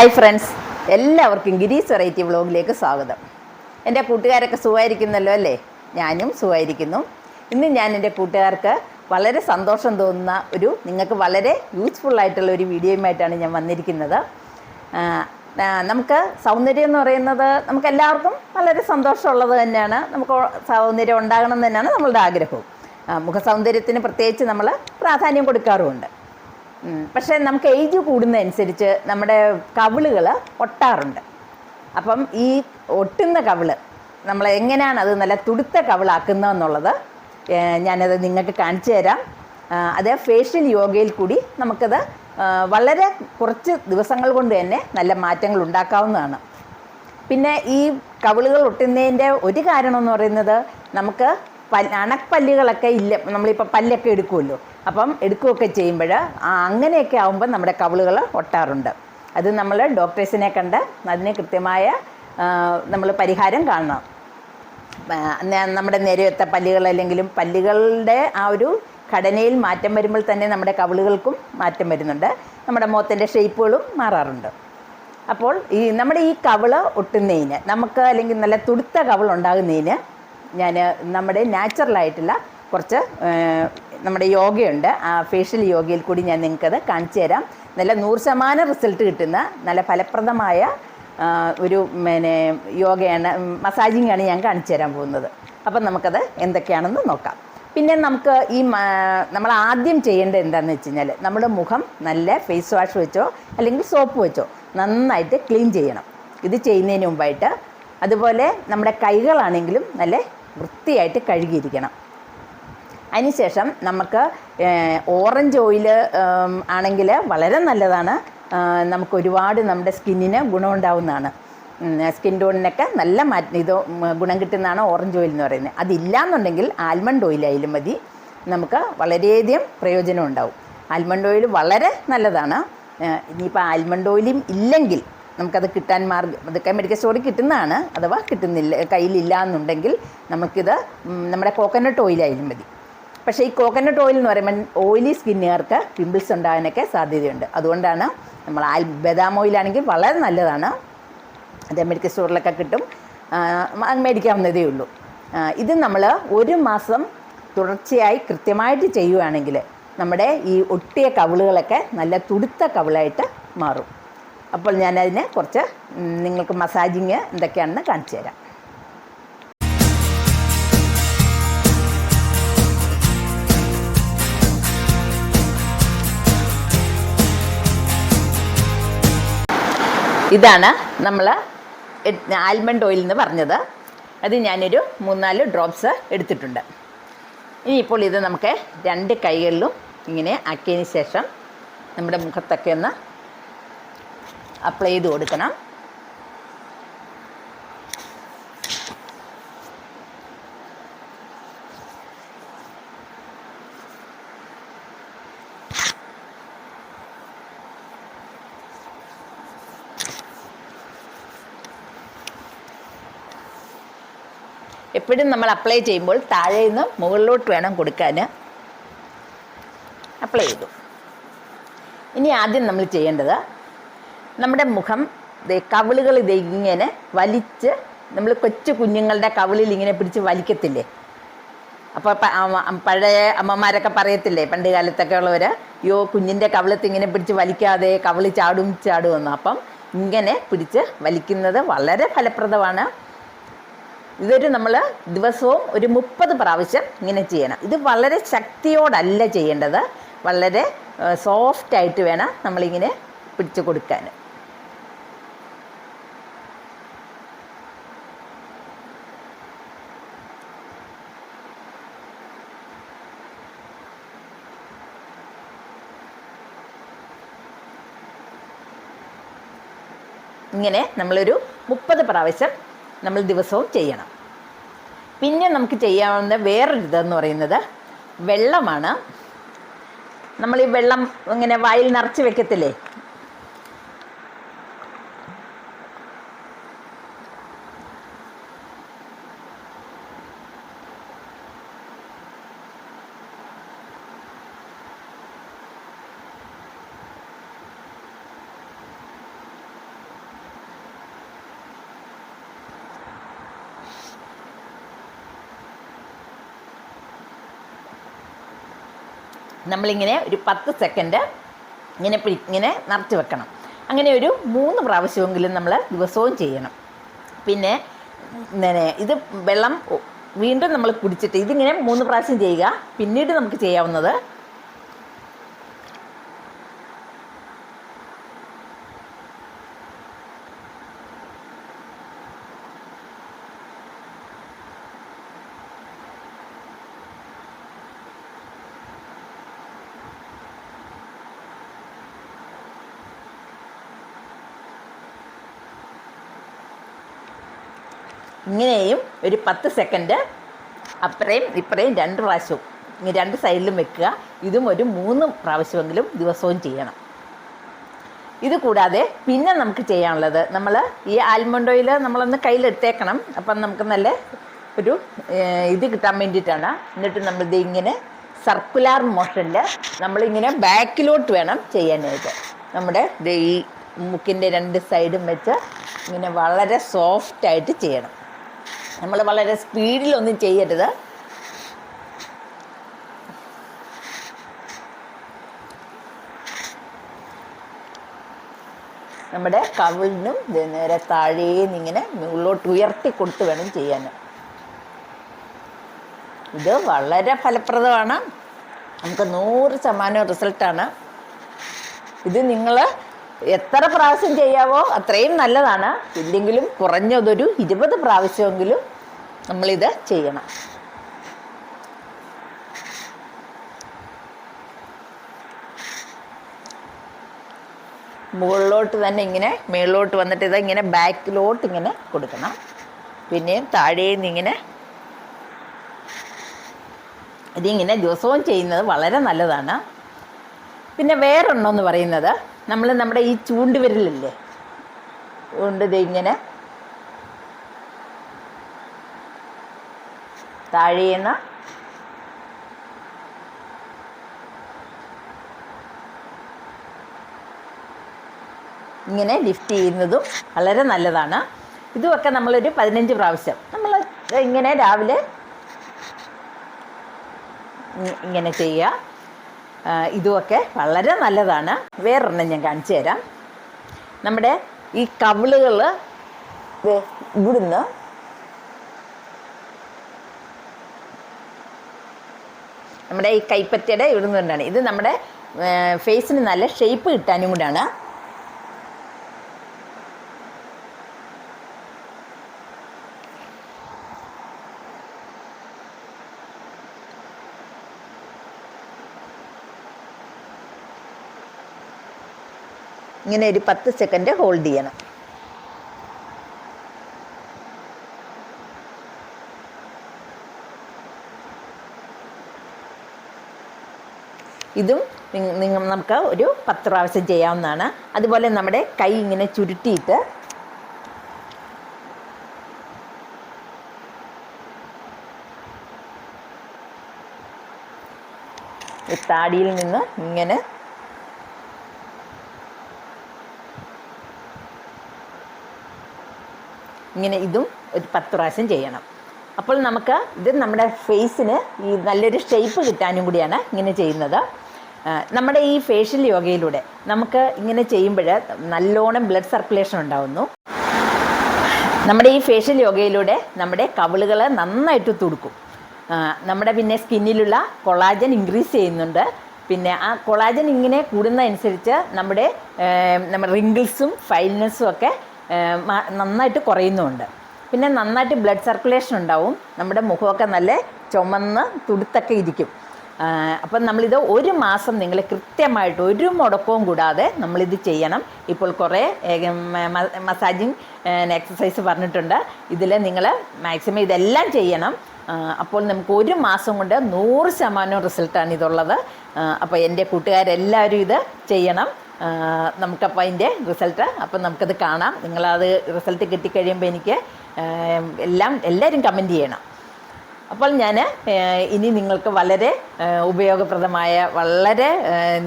Hi friends എല്ലാവർക്കും ഗിരീസ് variety വ്ളോഗിലേക്ക് സ്വാഗതം. എന്റെ കൂട്ടുകാരൊക്കെ സുഖമായിരിക്കുന്നല്ലോ അല്ലേ? ഞാനും സുഖമായിരിക്കുന്നു. ഇന്ന് ഞാൻ എന്റെ കൂട്ടുകാർക്ക് വളരെ സന്തോഷം തോന്നുന്ന ഒരു നിങ്ങൾക്ക് വളരെ യൂസ്ഫുൾ ആയിട്ടുള്ള ഒരു വീഡിയോയുമായിട്ടാണ് ഞാൻ വന്നിരിക്കുന്നത്. നമുക്ക് സൗന്ദര്യം എന്ന് പറയുന്നത് നമുക്ക് എല്ലാവർക്കും വളരെ സന്തോഷമുള്ളത് തന്നെയാണ്. നമുക്ക് സൗന്ദര്യം ഉണ്ടാകണം തന്നെയാണ് നമ്മളുടെ ആഗ്രഹവും. മുഖസൗന്ദര്യത്തിന് പ്രത്യേകിച്ച് നമ്മൾ പ്രാധാന്യം കൊടുക്കാറുമുണ്ട്. പക്ഷേ നമുക്ക് ഏജ് കൂടുന്നതനുസരിച്ച് നമ്മുടെ കവിളുകൾ ഒട്ടാറുണ്ട്. അപ്പം ഈ ഒട്ടുന്ന കവിൾ നമ്മൾ എങ്ങനെയാണ് അത് നല്ല തുടുത്ത കവിളാക്കുന്നതെന്നുള്ളത് ഞാനത് നിങ്ങൾക്ക് കാണിച്ചു തരാം. അതേ ഫേഷ്യൽ യോഗയിൽ കൂടി നമുക്കത് വളരെ കുറച്ച് ദിവസങ്ങൾ കൊണ്ട് തന്നെ നല്ല മാറ്റങ്ങൾ ഉണ്ടാക്കാവുന്നതാണ്. പിന്നെ ഈ കവിളുകൾ ഒട്ടുന്നതിന്റെ ഒരു കാരണം എന്ന് പറയുന്നത് നമുക്ക് പൽ അണപ്പല്ലുകളൊക്കെ ഇല്ല നമ്മളിപ്പോൾ പല്ലൊക്കെ എടുക്കുമല്ലോ. അപ്പം എടുക്കുകയൊക്കെ ചെയ്യുമ്പോൾ അങ്ങനെയൊക്കെ ആകുമ്പോൾ നമ്മുടെ കവിളുകൾ ഒട്ടാറുണ്ട്. അത് നമ്മൾ ഡോക്ടേഴ്സിനെ കണ്ട് അതിന് കൃത്യമായ നമ്മൾ പരിഹാരം കാണണം. നമ്മുടെ നിരയത്തെ പല്ലുകൾ അല്ലെങ്കിലും പല്ലുകളുടെ ആ ഒരു ഘടനയിൽ മാറ്റം വരുമ്പോൾ തന്നെ നമ്മുടെ കവിളുകൾക്കും മാറ്റം വരുന്നുണ്ട്. നമ്മുടെ മുഖത്തിന്റെ ഷേപ്പുകളും മാറാറുണ്ട്. അപ്പോൾ ഈ നമ്മുടെ ഈ കവിൾ ഒട്ടുന്നതിന് നമുക്ക് അല്ലെങ്കിൽ നല്ല തുടുത്ത കവിൾ ഉണ്ടാകുന്നതിന് ഞാൻ നമ്മുടെ നാച്ചുറലായിട്ടുള്ള കുറച്ച് നമ്മുടെ യോഗയുണ്ട്. ആ ഫേഷ്യൽ യോഗയിൽ കൂടി ഞാൻ നിങ്ങൾക്കത് കാണിച്ചു തരാം. നല്ല നൂറ് ശതമാനം റിസൾട്ട് കിട്ടുന്ന നല്ല ഫലപ്രദമായ ഒരു പിന്നെ യോഗയാണ് മസാജിങ്ങാണ് ഞാൻ കാണിച്ചു തരാൻ പോകുന്നത്. അപ്പം നമുക്കത് എന്തൊക്കെയാണെന്ന് നോക്കാം. പിന്നെ നമുക്ക് ഈ നമ്മൾ ആദ്യം ചെയ്യേണ്ടത് എന്താണെന്ന് വെച്ച് കഴിഞ്ഞാൽ നമ്മുടെ മുഖം നല്ല ഫേസ് വാഷ് വെച്ചോ അല്ലെങ്കിൽ സോപ്പ് വെച്ചോ നന്നായിട്ട് ക്ലീൻ ചെയ്യണം. ഇത് ചെയ്യുന്നതിന് മുമ്പായിട്ട് അതുപോലെ നമ്മുടെ കൈകളാണെങ്കിലും നല്ല വൃത്തിയായിട്ട് കഴുകിയിരിക്കണം. അതിനുശേഷം നമുക്ക് ഓറഞ്ച് ഓയിൽ ആണെങ്കിൽ വളരെ നല്ലതാണ്. നമുക്ക് ഒരുപാട് നമ്മുടെ സ്കിന്നിന് ഗുണമുണ്ടാവുന്നതാണ്. സ്കിൻ ടോണിനൊക്കെ നല്ല മാറ്റം ഇത് ഗുണം കിട്ടുന്നതാണ് ഓറഞ്ച് ഓയിൽ എന്ന് പറയുന്നത്. അതില്ലാന്നുണ്ടെങ്കിൽ ആൽമണ്ട് ഓയിലായാലും മതി. നമുക്ക് വളരെയധികം പ്രയോജനം ഉണ്ടാവും. ആൽമണ്ട് ഓയിൽ വളരെ നല്ലതാണ്. ഇനിയിപ്പോൾ ആൽമണ്ട് ഓയിലും ഇല്ലെങ്കിൽ നമുക്കത് കിട്ടാൻ മാർഗം അതൊക്കെ മെഡിക്കൽ സ്റ്റോറിൽ കിട്ടുന്നതാണ് അഥവാ കിട്ടുന്നില്ല കയ്യിലില്ല എന്നുണ്ടെങ്കിൽ നമുക്കിത് നമ്മുടെ കോക്കനട്ട് ഓയിലായാലും മതി. പക്ഷേ ഈ കോക്കനട്ട് ഓയിൽ എന്ന് പറയുമ്പോൾ ഓയിലി സ്കിന്നുകാർക്ക് പിമ്പിൾസ് ഉണ്ടാകാനൊക്കെ സാധ്യതയുണ്ട്. അതുകൊണ്ടാണ് നമ്മൾ ആൽ ബദാം ഓയിലാണെങ്കിൽ വളരെ നല്ലതാണ്. അത് മെഡിക്കൽ സ്റ്റോറിലൊക്കെ കിട്ടും. മേടിക്കാവുന്നതേ ഉള്ളൂ. ഇത് നമ്മൾ ഒരു മാസം തുടർച്ചയായി കൃത്യമായിട്ട് ചെയ്യുകയാണെങ്കിൽ നമ്മുടെ ഈ ഒട്ടിയ കവിളുകളൊക്കെ നല്ല തുടുത്ത കവിളായിട്ട് മാറും. അപ്പോൾ ഞാനതിനെ കുറച്ച് നിങ്ങൾക്ക് മസാജിങ് എന്തൊക്കെയാണെന്ന് കാണിച്ചു തരാം. ഇതാണ് നമ്മൾ ആൽമണ്ട് ഓയിൽ എന്ന് പറഞ്ഞത്. അത് ഞാനൊരു മൂന്നാൽ ഡ്രോപ്സ് എടുത്തിട്ടുണ്ട്. ഇനിയിപ്പോൾ ഇത് നമുക്ക് രണ്ട് കൈകളിലും ഇങ്ങനെ ആക്കിയതിന് ശേഷം നമ്മുടെ മുഖത്തൊക്കെ ഒന്ന് അപ്ലൈ ചെയ്ത് കൊടുക്കണം. എപ്പോഴും നമ്മൾ അപ്ലൈ ചെയ്യുമ്പോൾ താഴെ നിന്ന് മുകളിലോട്ട് വേണം കൊടുക്കാൻ അപ്ലൈ ചെയ്തു. ഇനി ആദ്യം നമ്മൾ ചെയ്യേണ്ടത് നമ്മുടെ മുഖം കവിളുകൾ ഇത് ഇങ്ങനെ വലിച്ച് നമ്മൾ കൊച്ചു കുഞ്ഞുങ്ങളുടെ കവിളിൽ ഇങ്ങനെ പിടിച്ച് വലിക്കത്തില്ലേ? അപ്പോൾ പഴയ അമ്മമാരൊക്കെ പറയത്തില്ലേ പണ്ട് കാലത്തൊക്കെ ഉള്ളവർ യോ കുഞ്ഞിന്റെ കവിളത്ത് ഇങ്ങനെ പിടിച്ച് വലിക്കാതെ കവിളി ചാടും ചാടുമെന്ന് അപ്പം ഇങ്ങനെ പിടിച്ച് വലിക്കുന്നത് വളരെ ഫലപ്രദമാണ്. ഇതൊരു നമ്മൾ ദിവസവും ഒരു മുപ്പത് പ്രാവശ്യം ഇങ്ങനെ ചെയ്യണം. ഇത് വളരെ ശക്തിയോടല്ല ചെയ്യേണ്ടത്. വളരെ സോഫ്റ്റായിട്ട് വേണം നമ്മളിങ്ങനെ പിടിച്ചു കൊടുക്കാൻ. ഇങ്ങനെ നമ്മളൊരു മുപ്പത് പ്രാവശ്യം നമ്മൾ ദിവസവും ചെയ്യണം. പിന്നെ നമുക്ക് ചെയ്യാവുന്ന വേറൊരു ഇതെന്ന് പറയുന്നത് വെള്ളമാണ്. നമ്മൾ ഈ വെള്ളം ഇങ്ങനെ വായിൽ നിറച്ച് വെക്കത്തില്ലേ? നമ്മളിങ്ങനെ ഒരു പത്ത് സെക്കൻഡ് ഇങ്ങനെ ഇങ്ങനെ നിറച്ച് വെക്കണം. അങ്ങനെ ഒരു മൂന്ന് പ്രാവശ്യമെങ്കിലും നമ്മൾ ദിവസവും ചെയ്യണം. പിന്നെ പിന്നെ ഇത് വെള്ളം വീണ്ടും നമ്മൾ കുടിച്ചിട്ട് ഇതിങ്ങനെ മൂന്ന് പ്രാവശ്യം ചെയ്യുക. പിന്നീട് നമുക്ക് ചെയ്യാവുന്നത് ഇങ്ങനെയും ഒരു പത്ത് സെക്കൻഡ് അപ്പറയും ഇപ്പറയും രണ്ട് പ്രാവശ്യവും രണ്ട് സൈഡിലും വെക്കുക. ഇതും ഒരു മൂന്ന് പ്രാവശ്യമെങ്കിലും ദിവസവും ചെയ്യണം. ഇത് കൂടാതെ പിന്നെ നമുക്ക് ചെയ്യാനുള്ളത് നമ്മൾ ഈ ആൽമണ്ട് ഓയിൽ നമ്മളൊന്ന് കയ്യിലെടുത്തേക്കണം. അപ്പം നമുക്ക് നല്ല ഒരു ഇത് കിട്ടാൻ വേണ്ടിയിട്ടാണ്. എന്നിട്ട് നമ്മളിത് ഇങ്ങനെ സർക്കുലാർ മോഷനിൽ നമ്മളിങ്ങനെ ബാക്കിലോട്ട് വേണം ചെയ്യാനായിട്ട്. നമ്മുടെ ഈ മുക്കിന്റെ രണ്ട് സൈഡും വെച്ച് ഇങ്ങനെ വളരെ സോഫ്റ്റായിട്ട് ചെയ്യണം. നമ്മൾ വളരെ സ്പീഡിലൊന്നും ചെയ്യരുത്. നമ്മുടെ കവിളിനും നേരെ താഴേന്ന് ഇങ്ങനെ മുകളിലോട്ട് ഉയർത്തി കൊടുത്ത് വേണം ചെയ്യാൻ. ഇത് വളരെ ഫലപ്രദമാണ്. നമുക്ക് നൂറ് ശതമാനം റിസൾട്ടാണ്. ഇത് നിങ്ങൾ എത്ര പ്രാവശ്യം ചെയ്യാവോ അത്രയും നല്ലതാണ്. ഇല്ലെങ്കിലും കുറഞ്ഞതൊരു ഇരുപത് പ്രാവശ്യമെങ്കിലും നമ്മളിത് ചെയ്യണം. മുകളിലോട്ട് തന്നെ ഇങ്ങനെ മുകളിലോട്ട് വന്നിട്ട് ഇത് ഇങ്ങനെ ബാക്കിലോട്ട് ഇങ്ങനെ കൊടുക്കണം. പിന്നെയും താഴേന്ന് ഇങ്ങനെ ഇതിങ്ങനെ ദിവസവും ചെയ്യുന്നത് വളരെ നല്ലതാണ്. പിന്നെ വേറൊന്നെന്ന് പറയുന്നത് നമ്മൾ നമ്മുടെ ഈ ചൂണ്ടുവിരലില്ലേ? കൊണ്ട് ഇത് ഇങ്ങനെ. താഴേന്ന് ഇങ്ങനെ ലിഫ്റ്റ് ചെയ്യുന്നതും വളരെ നല്ലതാണ്. ഇതുമൊക്കെ നമ്മളൊരു പതിനഞ്ച് പ്രാവശ്യം. നമ്മൾ ഇങ്ങനെ രാവിലെ ഇങ്ങനെ ചെയ്യുക. ഇതുമൊക്കെ വളരെ നല്ലതാണ്. വേറൊരെണ്ണം ഞാൻ കാണിച്ചു തരാം. നമ്മുടെ ഈ കവിളുകൾ ഇവിടുന്ന് നമ്മുടെ ഈ കൈപ്പറ്റയുടെ ഇവിടുന്ന് കൊണ്ടാണ്. ഇത് നമ്മുടെ ഫേസിന് നല്ല ഷേപ്പ് കിട്ടാനും കൂടാണ്. ഇങ്ങനെ ഒരു പത്ത് സെക്കൻഡ് ഹോൾഡ് ചെയ്യണം. ഇതും നിങ്ങ- നിങ്ങ- നമുക്ക് ഒരു പത്ത് പ്രാവശ്യം ചെയ്യാവുന്നതാണ്. അതുപോലെ നമ്മുടെ കൈ ഇങ്ങനെ ചുരുട്ടിയിട്ട് താടിയിൽ നിന്ന് ഇങ്ങനെ ഇങ്ങനെ ഇതും ഒരു പത്ത് പ്രാവശ്യം ചെയ്യണം. അപ്പോൾ നമുക്ക് ഇത് നമ്മുടെ ഫേസിന് ഈ നല്ലൊരു ഷേപ്പ് കിട്ടാനും കൂടിയാണ് ഇങ്ങനെ ചെയ്യുന്നത്. നമ്മുടെ ഈ ഫേഷ്യൽ യോഗയിലൂടെ നമുക്ക് ഇങ്ങനെ ചെയ്യുമ്പോൾ നല്ലോണം ബ്ലഡ് സർക്കുലേഷൻ ഉണ്ടാവുന്നു. നമ്മുടെ ഈ ഫേഷ്യൽ യോഗയിലൂടെ നമ്മുടെ കവിളുകൾ നന്നായിട്ട് തുടുക്കും. നമ്മുടെ പിന്നെ സ്കിന്നിലുള്ള കൊളാജൻ ഇൻക്രീസ് ചെയ്യുന്നുണ്ട്. പിന്നെ ആ കൊളാജൻ ഇങ്ങനെ കൂടുന്നതനുസരിച്ച് നമ്മുടെ നമ്മുടെ റിങ്കിൾസും ഫൈൽനെസ്സും ഒക്കെ നന്നായിട്ട് കുറയുന്നുമുണ്ട്. പിന്നെ നന്നായിട്ട് ബ്ലഡ് സർക്കുലേഷൻ ഉണ്ടാവും. നമ്മുടെ മുഖമൊക്കെ നല്ല ചുമന്ന് തുടുത്തൊക്കെ ഇരിക്കും. അപ്പം നമ്മളിത് ഒരു മാസം നിങ്ങൾ കൃത്യമായിട്ട് ഒരു മുടക്കവും കൂടാതെ നമ്മളിത് ചെയ്യണം. ഇപ്പോൾ കുറേ മസാജിങ് എക്സസൈസ് പറഞ്ഞിട്ടുണ്ട്. ഇതിൽ നിങ്ങൾ മാക്സിമം ഇതെല്ലാം ചെയ്യണം. അപ്പോൾ നമുക്ക് ഒരു മാസം കൊണ്ട് നൂറ് ശതമാനം റിസൾട്ടാണ് ഇതുള്ളത്. അപ്പോൾ എന്റെ കൂട്ടുകാരെല്ലാവരും ഇത് ചെയ്യണം. നമുക്കപ്പോൾ അതിന്റെ റിസൾട്ട് അപ്പം നമുക്കത് കാണാം. നിങ്ങളത് റിസൾട്ട് കിട്ടിക്കഴിയുമ്പോൾ എനിക്ക് എല്ലാം എല്ലാവരും കമന്റ് ചെയ്യണം. അപ്പോൾ ഞാൻ ഇനി നിങ്ങൾക്ക് വളരെ ഉപയോഗപ്രദമായ വളരെ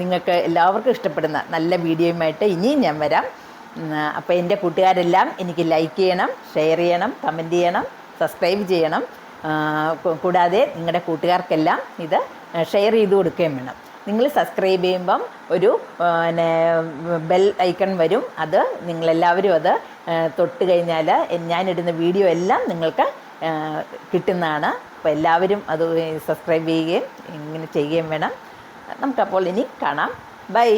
നിങ്ങൾക്ക് എല്ലാവർക്കും ഇഷ്ടപ്പെടുന്ന നല്ല വീഡിയോയുമായിട്ട് ഇനിയും ഞാൻ വരാം. അപ്പോൾ എന്റെ കൂട്ടുകാരെല്ലാം എനിക്ക് ലൈക്ക് ചെയ്യണം ഷെയർ ചെയ്യണം കമന്റ് ചെയ്യണം സബ്സ്ക്രൈബ് ചെയ്യണം. കൂടാതെ നിങ്ങളുടെ കൂട്ടുകാർക്കെല്ലാം ഇത് ഷെയർ ചെയ്ത് കൊടുക്കുകയും വേണം. നിങ്ങൾ സബ്സ്ക്രൈബ് ചെയ്യുമ്പം ഒരു പിന്നെ ബെൽ ഐക്കൺ വരും. അത് നിങ്ങളെല്ലാവരും അത് തൊട്ട് കഴിഞ്ഞാൽ ഞാനിടുന്ന വീഡിയോ എല്ലാം നിങ്ങൾക്ക് കിട്ടുന്നതാണ്. അപ്പോൾ എല്ലാവരും അത് സബ്സ്ക്രൈബ് ചെയ്യുകയും ഇങ്ങനെ ചെയ്യുകയും വേണം. നമുക്കപ്പോൾ ഇനി കാണാം. ബൈ